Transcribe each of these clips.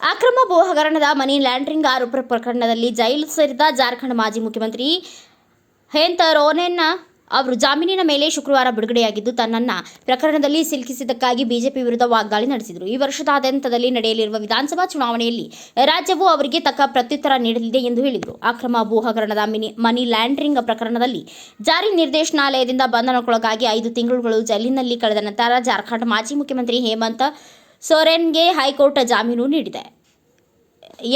ಮನಿ laundering ಆರೋಪ ಪ್ರಕರಣದಲ್ಲಿ ಜೈಲು ಸೇರಿದ ಜಾರ್ಖಂಡ್ ಮಾಜಿ ಮುಖ್ಯಮಂತ್ರಿ ಹೇಂತ ರೋನೆನ್ನ ಅವರು ಜಾಮೀನಿನ ಮೇಲೆ ಶುಕ್ರವಾರ ಬಿಡುಗಡೆಯಾಗಿದ್ದು, ತನ್ನನ್ನ ಪ್ರಕರಣದಲ್ಲಿ ಸಿಲುಕಿಸಿದ್ದಕ್ಕಾಗಿ ಬಿಜೆಪಿ ವಿರುದ್ಧ ವಾಗ್ದಾಳಿ ನಡೆಸಿದರು. ಈ ವರ್ಷದಾದ್ಯಂತದಲ್ಲಿ ನಡೆಯಲಿರುವ ವಿಧಾನಸಭಾ ಚುನಾವಣೆಯಲ್ಲಿ ರಾಜ್ಯವು ಅವರಿಗೆ ತಕ್ಕ ಪ್ರತ್ಯುತ್ತರ ನೀಡಲಿದೆ ಎಂದು ಹೇಳಿದರು. ಅಕ್ರಮ ಭೂ ಹಗರಣದ ಮಿನಿ, ಮನಿ ಲ್ಯಾಂಡ್ರಿಂಗ್ ಪ್ರಕರಣದಲ್ಲಿ ಜಾರಿ ನಿರ್ದೇಶನಾಲಯದಿಂದ ಬಂಧನಕ್ಕೊಳಗಾಗಿ ಐದು ತಿಂಗಳುಗಳು ಜೈಲಿನಲ್ಲಿ ಕಳೆದ ನಂತರ ಜಾರ್ಖಂಡ್ ಮಾಜಿ ಮುಖ್ಯಮಂತ್ರಿ ಹೇಮಂತ್ ಸೊರೆನ್ಗೆ ಹೈಕೋರ್ಟ್ ಜಾಮೀನು ನೀಡಿದೆ.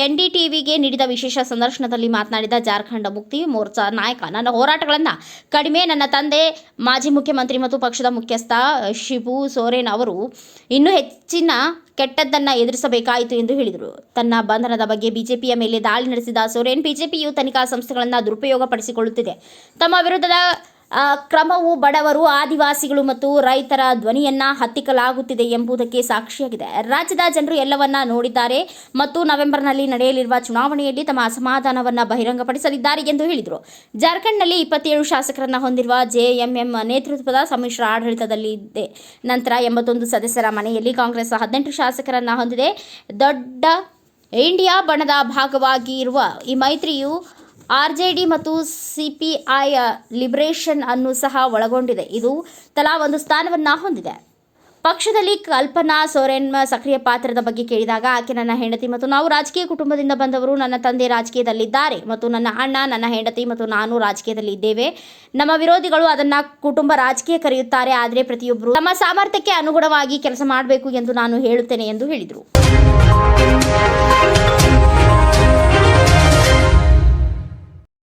ಎನ್ಡಿಟಿವಿಗೆ ನೀಡಿದ ವಿಶೇಷ ಸಂದರ್ಶನದಲ್ಲಿ ಮಾತನಾಡಿದ ಜಾರ್ಖಂಡ್ ಮುಕ್ತಿ ಮೋರ್ಚಾ ನಾಯಕ, ನನ್ನ ಹೋರಾಟಗಳನ್ನು ಕಡಿಮೆ ನನ್ನ ತಂದೆ, ಮಾಜಿ ಮುಖ್ಯಮಂತ್ರಿ ಮತ್ತು ಪಕ್ಷದ ಮುಖ್ಯಸ್ಥ ಶಿಬು ಸೋರೆನ್ ಅವರು ಇನ್ನೂ ಹೆಚ್ಚಿನ ಕೆಟ್ಟದ್ದನ್ನು ಎದುರಿಸಬೇಕಾಯಿತು ಎಂದು ಹೇಳಿದರು. ತನ್ನ ಬಂಧನದ ಬಗ್ಗೆ ಬಿಜೆಪಿಯ ಮೇಲೆ ದಾಳಿ ನಡೆಸಿದ ಸೋರೆನ್ ಬಿಜೆಪಿಯು ತನಿಖಾ ಸಂಸ್ಥೆಗಳನ್ನು ದುರುಪಯೋಗಪಡಿಸಿಕೊಳ್ಳುತ್ತಿದೆ. ತಮ್ಮ ವಿರುದ್ಧದ ಕ್ರಮವು ಬಡವರು, ಆದಿವಾಸಿಗಳು ಮತ್ತು ರೈತರ ಧ್ವನಿಯನ್ನ ಹತ್ತಿಕ್ಕಲಾಗುತ್ತಿದೆ ಎಂಬುದಕ್ಕೆ ಸಾಕ್ಷಿಯಾಗಿದೆ. ರಾಜ್ಯದ ಜನರು ಎಲ್ಲವನ್ನ ನೋಡಿದ್ದಾರೆ ಮತ್ತು ನವೆಂಬರ್ನಲ್ಲಿ ನಡೆಯಲಿರುವ ಚುನಾವಣೆಯಲ್ಲಿ ತಮ್ಮ ಅಸಮಾಧಾನವನ್ನ ಬಹಿರಂಗಪಡಿಸಲಿದ್ದಾರೆ ಎಂದು ಹೇಳಿದರು. ಜಾರ್ಖಂಡ್ನಲ್ಲಿ ಇಪ್ಪತ್ತೇಳು ಶಾಸಕರನ್ನ ಹೊಂದಿರುವ ಜೆಎಂಎಂ ನೇತೃತ್ವದ ಸಮ್ಮಿಶ್ರ ಆಡಳಿತದಲ್ಲಿದೆ ನಂತರ ಎಂಬತ್ತೊಂದು ಸದಸ್ಯರ ಮನೆಯಲ್ಲಿ ಕಾಂಗ್ರೆಸ್ ಹದಿನೆಂಟು ಶಾಸಕರನ್ನ ಹೊಂದಿದೆ. ದೊಡ್ಡ ಇಂಡಿಯಾ ಬಣದ ಭಾಗವಾಗಿರುವ ಈ ಮೈತ್ರಿಯು ಆರ್ಜೆಡಿ ಮತ್ತು ಸಿಪಿಐ ಲಿಬರೇಷನ್ ಅನ್ನು ಸಹ ಒಳಗೊಂಡಿದೆ. ಇದು ತಲಾ ಒಂದು ಸ್ಥಾನವನ್ನ ಹೊಂದಿದೆ. ಪಕ್ಷದಲ್ಲಿ ಕಲ್ಪನಾ ಸೊರೆನ್ ಸಕ್ರಿಯ ಪಾತ್ರದ ಬಗ್ಗೆ ಕೇಳಿದಾಗ, ಆಕೆ ನನ್ನ ಹೆಂಡತಿ ಮತ್ತು ನಾವು ರಾಜಕೀಯ ಕುಟುಂಬದಿಂದ ಬಂದವರು, ನನ್ನ ತಂದೆ ರಾಜಕೀಯದಲ್ಲಿದ್ದಾರೆ ಮತ್ತು ನನ್ನ ಅಣ್ಣ, ನನ್ನ ಹೆಂಡತಿ ಮತ್ತು ನಾನು ರಾಜಕೀಯದಲ್ಲಿ ಇದ್ದೇವೆ ನಮ್ಮ ವಿರೋಧಿಗಳು ಅದನ್ನ ಕುಟುಂಬ ರಾಜಕೀಯ ಕರೆಯುತ್ತಾರೆ. ಆದರೆ ಪ್ರತಿಯೊಬ್ಬರು ತಮ್ಮ ಸಾಮರ್ಥ್ಯಕ್ಕೆ ಅನುಗುಣವಾಗಿ ಕೆಲಸ ಮಾಡಬೇಕು ಎಂದು ನಾನು ಹೇಳುತ್ತೇನೆ ಎಂದು ಹೇಳಿದರು.